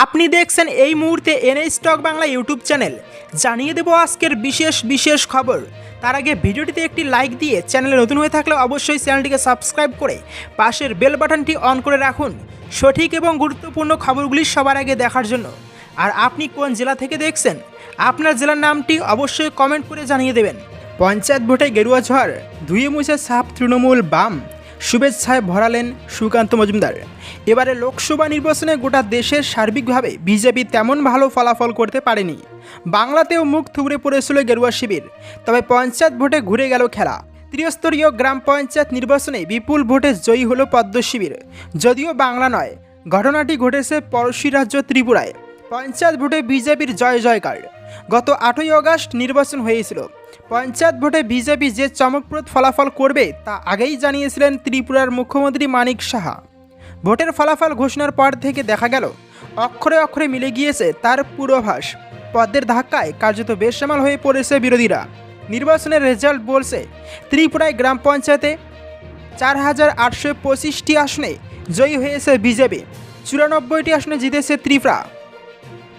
আপনি দেখছেন এই মুহূর্তে NA stock Bangla YouTube channel. জানিয়ে দেব আজকের বিশেষ বিশেষ খবর। তার আগে ভিডিওটিতে একটি লাইক দিয়ে চ্যানেলে নতুন হয়ে থাকলে অবশ্যই চ্যানেলটিকে সাবস্ক্রাইব করে পাশের বেল বাটনটি অন করে রাখুন। সঠিক এবং গুরুত্বপূর্ণ খবরগুলি সবার আগে দেখার জন্য। আর আপনি কোন জেলা থেকে দেখছেন? আপনার জেলার নামটি অবশ্যই কমেন্ট করে জানিয়ে দেবেন। পঞ্চায়েত ভোটে গেরুয়া ঝড় ধুয়ে মুছে সাপ তৃণমূল বাম। শুভেচ্ছায় ভরালেন সুকান্ত মজুমদার। এবারে লোকসভা নির্বাচনে গোটা দেশের সার্বিকভাবে বিজেপি তেমন ভালো ফলাফল করতে পারেনি। বাংলাতেও মুখ থুবড়ে পড়েছিল গেরুয়া শিবির। তবে পঞ্চায়েত ভোটে ঘুরে গেল খেলা। ত্রিস্তরীয় গ্রাম পঞ্চায়েত নির্বাচনে বিপুল ভোটে জয়ী হলো পদ্ম শিবির। যদিও বাংলা নয়, ঘটনাটি ঘটেছে পড়শি রাজ্য ত্রিপুরায়। পঞ্চায়েত ভোটে বিজেপির জয় জয়কার। গত আটই আগস্ট নির্বাচন হয়েছিল। পঞ্চায়েত ভোটে বিজেপি যে চমকপ্রদ ফলাফল করবে তা আগেই জানিয়েছিলেন ত্রিপুরার মুখ্যমন্ত্রী মানিক সাহা। ভোটের ফলাফল ঘোষণার পর থেকে দেখা গেল, অক্ষরে অক্ষরে মিলে গিয়েছে তার পূর্বাভাস। পদ্মের ধাক্কায় কার্যত বেসামাল হয়ে পড়েছে বিরোধীরা। নির্বাচনের রেজাল্ট বলছে, ত্রিপুরায় গ্রাম পঞ্চায়েতে চার হাজার আটশো পঁচিশটি আসনে জয়ী হয়েছে বিজেপি। চুরানব্বইটি আসনে জিতেছে ত্রিপুরা।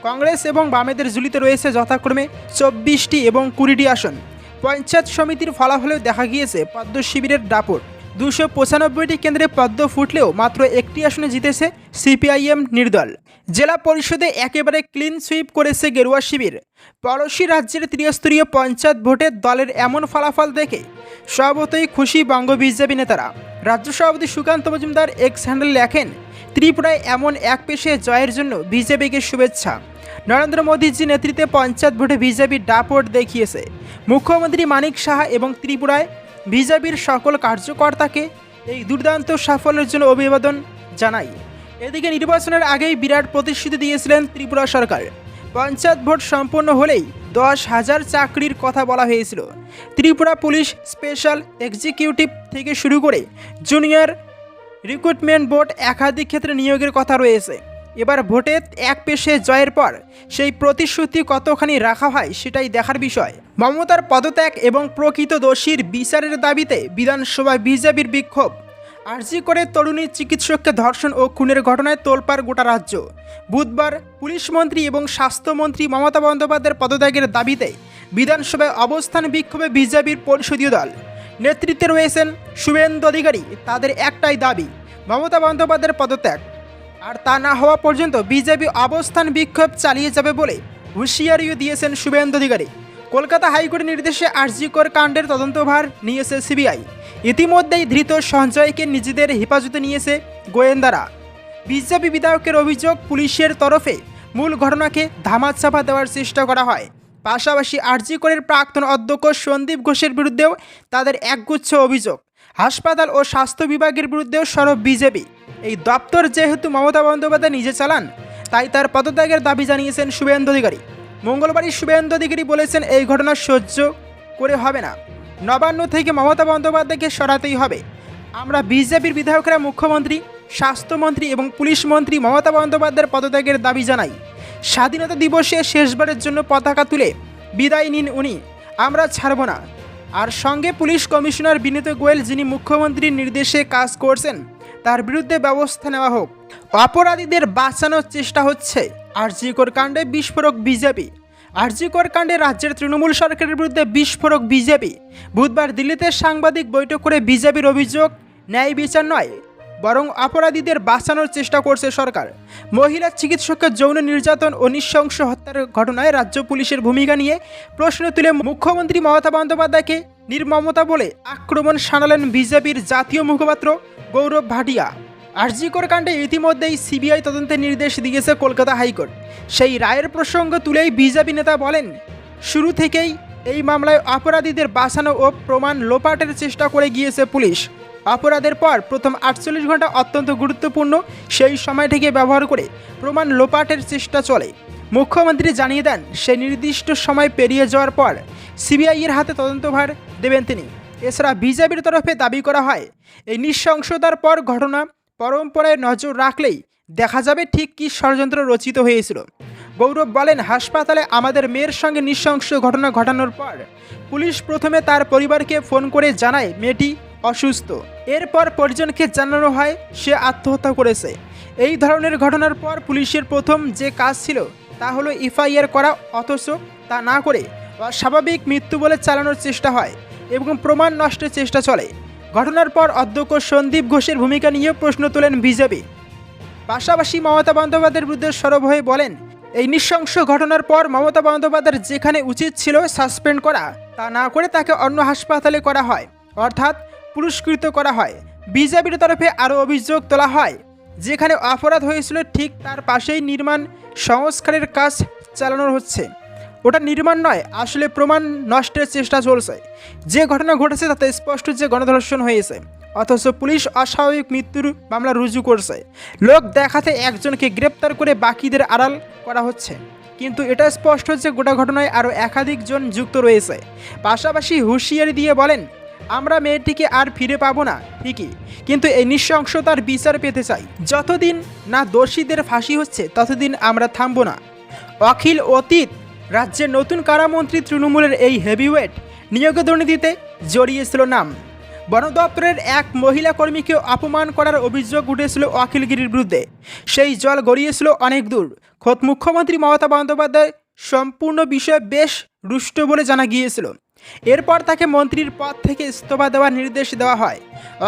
কংগ্রেস এবং বামেদের ঝুলিতে রয়েছে যথাক্রমে চব্বিশটি এবং কুড়িটি আসন। পঞ্চায়েত সমিতির ফলাফলেও দেখা গিয়েছে পদ্ম শিবিরের দাপট দুশো পঁচানব্বইটি কেন্দ্রে পদ্ম ফুটলেও মাত্র একটি আসনে জিতেছে সিপিআইএম নির্দল। জেলা পরিষদে একেবারে ক্লিন সুইপ করেছে গেরুয়া শিবির। পড়শি রাজ্যের ত্রিস্তরীয় পঞ্চায়েত ভোটে দলের এমন ফলাফল দেখে স্বভাবতই খুশি বঙ্গ বিজেপি নেতারা। রাজ্য সভাপতি সুকান্ত মজুমদার এক্স হ্যান্ডেল লেখেন, ত্রিপুরায় এমন এক পেশে জয়ের জন্য বিজেপিকে শুভেচ্ছা। নরেন্দ্র মোদীজি নেতৃত্বে পঞ্চায়েত ভোটে বিজেপি ডাপট দেখিয়েছে। মুখ্যমন্ত্রী মানিক সাহা এবং ত্রিপুরায় বিজেপির সকল কার্যকর্তাকে এই দুর্দান্ত সাফল্যের জন্য অভিবাদন জানাই এদিকে নির্বাচনের আগেই বিরাট প্রতিশ্রুতি দিয়েছিলেন ত্রিপুরা সরকার। পঞ্চায়েত ভোট সম্পন্ন হলেই দশ হাজার চাকরির কথা বলা হয়েছিল। ত্রিপুরা পুলিশ স্পেশাল এক্সিকিউটিভ থেকে শুরু করে জুনিয়র রিক্রুটমেন্ট বোর্ড একাধিক ক্ষেত্রে নিয়োগের কথা রয়েছে। এবার ভোটে এক পেশে জয়ের পর সেই প্রতিশ্রুতি কতখানি রাখা হয় সেটাই দেখার বিষয়। মমতার পদত্যাগ এবং প্রকৃত দোষীর বিচারের দাবিতে বিধানসভায় বিজেপির বিক্ষোভ। আর্জি করে তরুণী চিকিৎসককে ধর্ষণ ও খুনের ঘটনায় তোলপাড় গোটা রাজ্য। বুধবার পুলিশ মন্ত্রী এবং স্বাস্থ্যমন্ত্রী মমতা বন্দ্যোপাধ্যায়ের পদত্যাগের দাবিতে বিধানসভায় অবস্থান বিক্ষোভে বিজেপির পরিষদীয় দল। নেতৃত্বে রয়েছেন শুভেন্দু অধিকারী, তাদের একটাই দাবি, মমতা বন্দ্যোপাধ্যায়ের পদত্যাগ। আর তা না হওয়া পর্যন্ত বিজেপি অবস্থান বিক্ষোভ চালিয়ে যাবে বলে হুঁশিয়ারিও দিয়েছেন শুভেন্দু অধিকারী। কলকাতা হাইকোর্টের নির্দেশে আরজিকর কাণ্ডের তদন্তভার নিয়েছে সিবিআই। ইতিমধ্যেই ধৃত সঞ্জয়কে নিজেদের হেফাজতে নিয়েছে গোয়েন্দারা। বিজেপি বিধায়কের অভিযোগ, পুলিশের তরফে মূল ঘটনাকে ধামাচাপা দেওয়ার চেষ্টা করা হয়। পাশাপাশি আরজিকরের প্রাক্তন অধ্যক্ষ সন্দীপ ঘোষের বিরুদ্ধেও তাদের একগুচ্ছ অভিযোগ। হাসপাতাল ও স্বাস্থ্য বিভাগের বিরুদ্ধেও সরব বিজেপি। এই দপ্তর যেহেতু মমতা বন্দ্যোপাধ্যায় নিজে চালান, তাই তার পদত্যাগের দাবি জানিয়েছেন শুভেন্দু অধিকারী। মঙ্গলবারই শুভেন্দু অধিকারী বলেছেন এই ঘটনা সহ্য করে হবে না। নবান্ন থেকে মমতা বন্দ্যোপাধ্যায়কে সরাতেই হবে। আমরা বিজেপির বিধায়করা মুখ্যমন্ত্রী, স্বাস্থ্যমন্ত্রী এবং পুলিশ মন্ত্রী মমতা বন্দ্যোপাধ্যায়ের পদত্যাগের দাবি জানাই। স্বাধীনতা দিবসে শেষবারের জন্য পতাকা তুলে বিদায় নিন উনি। আমরা ছাড়ব না। আর সঙ্গে পুলিশ কমিশনার বিনীত গোয়েল, যিনি মুখ্যমন্ত্রীর নির্দেশে কাজ করছেন, তার বিরুদ্ধে ব্যবস্থা নেওয়া হোক। অপরাধীদের বাঁচানোর চেষ্টা হচ্ছে। আর আরজিকর কাণ্ডে বিস্ফোরক বিজেপি। আরজিকর কাণ্ডে রাজ্যের তৃণমূল সরকারের বিরুদ্ধে বিস্ফোরক বিজেপি। বুধবার দিল্লিতে সাংবাদিক বৈঠক করে বিজেপির অভিযোগ, ন্যায় বিচার নয়। বরং অপরাধীদের বাঁচানোর চেষ্টা করছে সরকার। মহিলা চিকিৎসককে যৌন নির্যাতন ও নৃশংস হত্যার ঘটনায় রাজ্য পুলিশের ভূমিকা নিয়ে প্রশ্ন তুলে মুখ্যমন্ত্রী মমতা বন্দ্যোপাধ্যায়কে নির্মমতা বলে আক্রমণ শানালেন বিজেপির জাতীয় মুখপাত্র গৌরব ভাটিয়া। আরজিকর কাণ্ডে ইতিমধ্যেই সিবিআই তদন্তের নির্দেশ দিয়েছে কলকাতা হাইকোর্ট। সেই রায়ের প্রসঙ্গ তুলেই বিজেপি নেতা বলেন, শুরু থেকেই এই মামলায় অপরাধীদের বাঁচানো ও প্রমাণ লোপাটের চেষ্টা করে গিয়েছে পুলিশ। অপরাধের পর প্রথম আটচল্লিশ ঘণ্টা অত্যন্ত গুরুত্বপূর্ণ, সেই সময়টিকে ব্যবহার করে প্রমাণ লোপাটের চেষ্টা চলে। মুখ্যমন্ত্রী জানিয়ে দেন, সেই নির্দিষ্ট সময় পেরিয়ে যাওয়ার পর সিবিআইয়ের হাতে তদন্তভার দেবেন তিনি। এছাড়া বিজেপির তরফে দাবি করা হয়, এই নৃশংসতার পর ঘটনা পরম্পরায় নজর রাখলেই দেখা যাবে ঠিক কী ষড়যন্ত্র রচিত হয়েছিল। গৌরব বলেন, হাসপাতালে আমাদের মেয়ের সঙ্গে নৃশংস ঘটনা ঘটানোর পর পুলিশ প্রথমে তার পরিবারকে ফোন করে জানায়, মেয়েটি অসুস্থ। এরপর পরিজনকে জানানো হয়, সে আত্মহত্যা করেছে। এই ধরনের ঘটনার পর পুলিশের প্রথম যে কাজ ছিল, তা হলো এফআইআর করা, অথচ তা না করে অস্বাভাবিক মৃত্যু বলে চালানোর চেষ্টা হয় এবং প্রমাণ নষ্টের চেষ্টা চলে। ঘটনার পর অধ্যক্ষ সন্দীপ ঘোষের ভূমিকা নিয়ে প্রশ্ন তোলেন বিজেপি। পাশাপাশি মমতা বন্দ্যোপাধ্যায়ের বিরুদ্ধে সরব হয়ে বলেন, এই নৃশংস ঘটনার পর মমতা বন্দ্যোপাধ্যায়ের যেখানে উচিত ছিল সাসপেন্ড করা, তা না করে তাকে অন্য হাসপাতালে করা হয়। অর্থাৎ পুরস্কৃত করা হয়। বিজেপির তরফে আরও অভিযোগ তোলা হয়, যেখানে অপরাধ হয়েছিল ঠিক তার পাশেই নির্মাণ সংস্কারের কাজ চালানো হচ্ছে। ওটা নির্মাণ নয়, আসলে প্রমাণ নষ্টের চেষ্টা চলছে। যে ঘটনা ঘটেছে তাতে স্পষ্ট যে গণধর্ষণ হয়েছে, অথচ পুলিশ অস্বাভাবিক মৃত্যুর মামলা রুজু করছে। লোক দেখাতে একজনকে গ্রেপ্তার করে বাকিদের আড়াল করা হচ্ছে। কিন্তু এটা স্পষ্ট যে গোটা ঘটনায় আরও একাধিক জন যুক্ত রয়েছে। পাশাপাশি হুঁশিয়ারি দিয়ে বলেন আমরা মেয়েটিকে আর ফিরে পাবো না, ঠিকই। কিন্তু এই নৃশংসতার বিচার পেতে চাই। যতদিন না দোষীদের ফাঁসি হচ্ছে, ততদিন আমরা থামবো না। অখিল অতীত, রাজ্যের নতুন কারামন্ত্রী তৃণমূলের এই হেভিওয়েট নিয়োগ দুর্নীতিতে জড়িয়েছিল নাম। বন দপ্তরের এক মহিলা কর্মীকে অপমান করার অভিযোগ উঠেছিল অখিলগিরির বিরুদ্ধে। সেই জল গড়িয়েছিল অনেক দূর। খোদ মুখ্যমন্ত্রী মমতা বন্দ্যোপাধ্যায় সম্পূর্ণ বিষয়ে বেশ রুষ্ট বলে জানা গিয়েছিল। এরপর তাকে মন্ত্রীর পদ থেকে ইস্তফা দেওয়ার নির্দেশ দেওয়া হয়।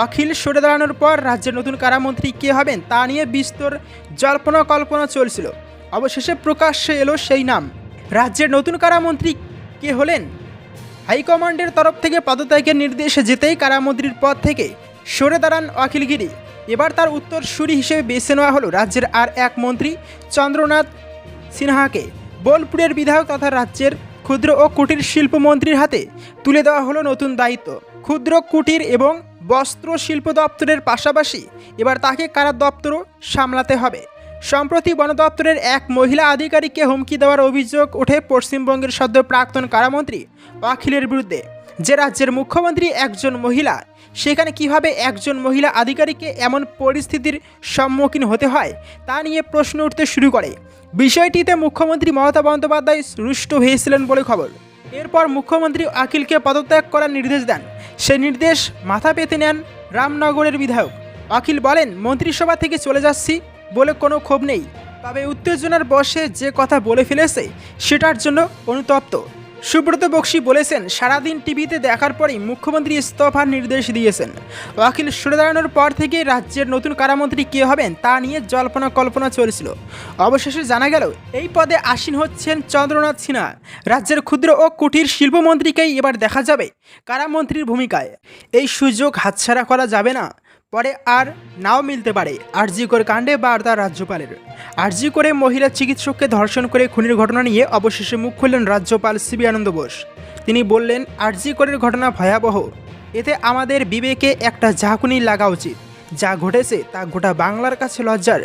অখিল সরে দাঁড়ানোর পর রাজ্যের নতুন কারামন্ত্রী কে হবেন তা নিয়ে বিস্তর জল্পনা কল্পনা চলছিল। অবশেষে প্রকাশ্যে এলো সেই নাম। রাজ্যের নতুন কারামন্ত্রী কে হলেন? হাইকমান্ডের তরফ থেকে পদত্যাগের নির্দেশে যেতেই কারামন্ত্রীর পদ থেকে সরে দাঁড়ান অখিলগিরি এবার তার উত্তরসূরি হিসেবে বেছে নেওয়া হলো রাজ্যের আর এক মন্ত্রী চন্দ্রনাথ সিনহাকে। বোলপুরের বিধায়ক তথা রাজ্যের ক্ষুদ্র ও কুটির শিল্প মন্ত্রীর হাতে তুলে দেওয়া হলো নতুন দায়িত্ব। ক্ষুদ্র কুটির এবং বস্ত্র শিল্প দপ্তরের পাশাপাশি এবার তাকে কারা দপ্তরও সামলাতে হবে। সম্প্রতি বন দপ্তরের এক মহিলা আধিকারিককে হুমকি দেওয়ার অভিযোগ ওঠে পশ্চিমবঙ্গের সদ্য প্রাক্তন কারামন্ত্রী অখিলের বিরুদ্ধে। যে রাজ্যের মুখ্যমন্ত্রী একজন মহিলা সেখানে কীভাবে একজন মহিলা আধিকারিককে এমন পরিস্থিতির সম্মুখীন হতে হয়, তা নিয়ে প্রশ্ন উঠতে শুরু করে। বিষয়টিতে মুখ্যমন্ত্রী মমতা বন্দ্যোপাধ্যায় রুষ্ট হয়েছিলেন বলে খবর। এরপর মুখ্যমন্ত্রী আকিলকে পদত্যাগ করার নির্দেশ দেন। সে নির্দেশ মাথা পেতে নেন রামনগরের বিধায়ক। অখিল বলেন, মন্ত্রিসভা থেকে চলে যাচ্ছি বলে কোনো ক্ষোভ নেই। তবে উত্তেজনার বশে যে কথা বলে ফেলেছে, সেটার জন্য অনুতপ্ত। সুব্রত বক্সি বলেছেন, সারাদিন টিভিতে দেখার পরেই মুখ্যমন্ত্রী ইস্তফার নির্দেশ দিয়েছেন। অখিল সরে দাঁড়ানোর পর থেকে রাজ্যের নতুন কারামন্ত্রী কে হবেন তা নিয়ে জল্পনা কল্পনা চলছিল। অবশেষে জানা গেল, এই পদে আসীন হচ্ছেন চন্দ্রনাথ সিনহা। রাজ্যের ক্ষুদ্র ও কুটির শিল্পমন্ত্রীকেই এবার দেখা যাবে কারামন্ত্রীর ভূমিকায়। এই সুযোগ হাতছাড়া করা যাবে না। পরে আর নাও মিলতে পারে। আরজিকর কাণ্ডে বার্তা রাজ্যপালের। আরজি করে মহিলা চিকিৎসককে ধর্ষণ করে খুনের ঘটনা নিয়ে অবশেষে মুখ খুললেন রাজ্যপাল সিবি আনন্দ বোস। তিনি বললেন, আরজি করের ঘটনা ভয়াবহ। এতে আমাদের বিবেকে একটা ঝাঁকুনি লাগা উচিত। যা ঘটেছে তা গোটা বাংলার কাছে লজ্জার।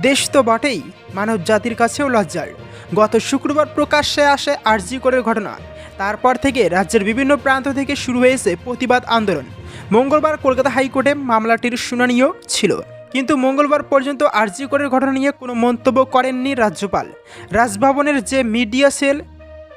দেশ তো বটেই, মানব জাতির কাছেও লজ্জার। গত শুক্রবার প্রকাশ্যে আসে আরজি করের ঘটনা। তারপর থেকে রাজ্যের বিভিন্ন প্রান্ত থেকে শুরু হয়েছে প্রতিবাদ আন্দোলন। মঙ্গলবার কলকাতা হাইকোর্টে মামলাটির শুনানিও ছিল। কিন্তু মঙ্গলবার পর্যন্ত আরজি করের ঘটনা নিয়ে কোনো মন্তব্য করেননি রাজ্যপাল। রাজভবনের যে মিডিয়া সেল,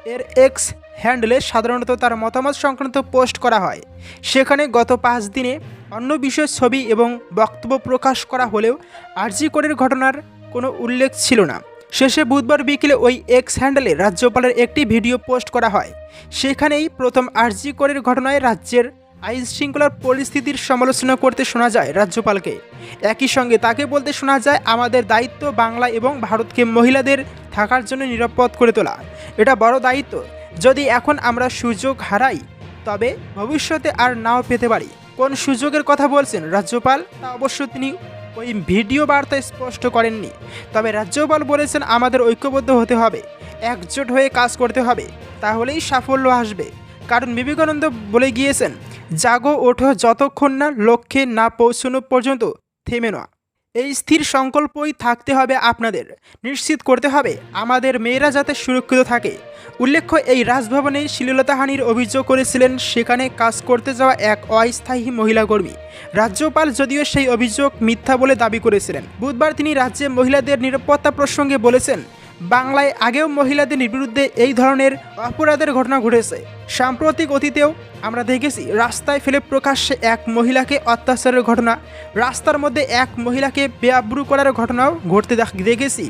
এর এক্স হ্যান্ডেলে সাধারণত তার মতামত সংক্রান্ত পোস্ট করা হয়। সেখানে গত পাঁচ দিনে অন্য বিষয়ের ছবি এবং বক্তব্য প্রকাশ করা হলেও আরজি করের ঘটনার কোনো উল্লেখ ছিল না। শেষে বুধবার বিকেলে ওই এক্স হ্যান্ডেলে রাজ্যপালের একটি ভিডিও পোস্ট করা হয়। সেখানেই প্রথম আরজি করের ঘটনায় রাজ্যের আইন শৃঙ্খলার পরিস্থিতির সমালোচনা করতে শোনা যায় রাজ্যপালকে। একই সঙ্গে তাকে বলতে শোনা যায়, আমাদের দায়িত্ব বাংলা এবং ভারতকে মহিলাদের থাকার জন্য নিরাপদ করে তোলা। এটা বড় দায়িত্ব। যদি এখন আমরা সুযোগ হারাই, তবে ভবিষ্যতে আর নাও পেতে পারি। কোন সুযোগের কথা বলছেন রাজ্যপাল, তা অবশ্য তিনি ওই ভিডিও বার্তায় স্পষ্ট করেননি। তবে রাজ্যপাল বলেছেন, আমাদের ঐক্যবদ্ধ হতে হবে, একজোট হয়ে কাজ করতে হবে। তাহলেই সাফল্য আসবে। কারণ বিবেকানন্দ বলে গিয়েছেন জাগো ওঠো যতক্ষণ না লক্ষ্যে না পৌঁছানো পর্যন্ত থেমে না এই স্থির সংকল্পই থাকতে হবে আপনাদের। নিশ্চিত করতে হবে আমাদের মেয়েরা যাতে সুরক্ষিত থাকে। উল্লেখ্য, এই রাজভবনে শ্লীলতাহানির অভিযোগ করেছিলেন, সেখানে কাজ করতে যাওয়া এক অস্থায়ী মহিলা কর্মী। রাজ্যপাল যদিও সেই অভিযোগ মিথ্যা বলে দাবি করেছিলেন। বুধবার তিনি রাজ্যে মহিলাদের নিরাপত্তা প্রসঙ্গে বলেছেন বাংলায় আগেও মহিলাদের বিরুদ্ধে এই ধরনের অপরাধের ঘটনা ঘটেছে। সাম্প্রতিক অতীতেও আমরা দেখেছি, রাস্তায় ফেলে প্রকাশ্যে এক মহিলাকে অত্যাচারের ঘটনা, রাস্তার মধ্যে এক মহিলাকে বেআব্রু করার ঘটনাও ঘটতে দেখেছি।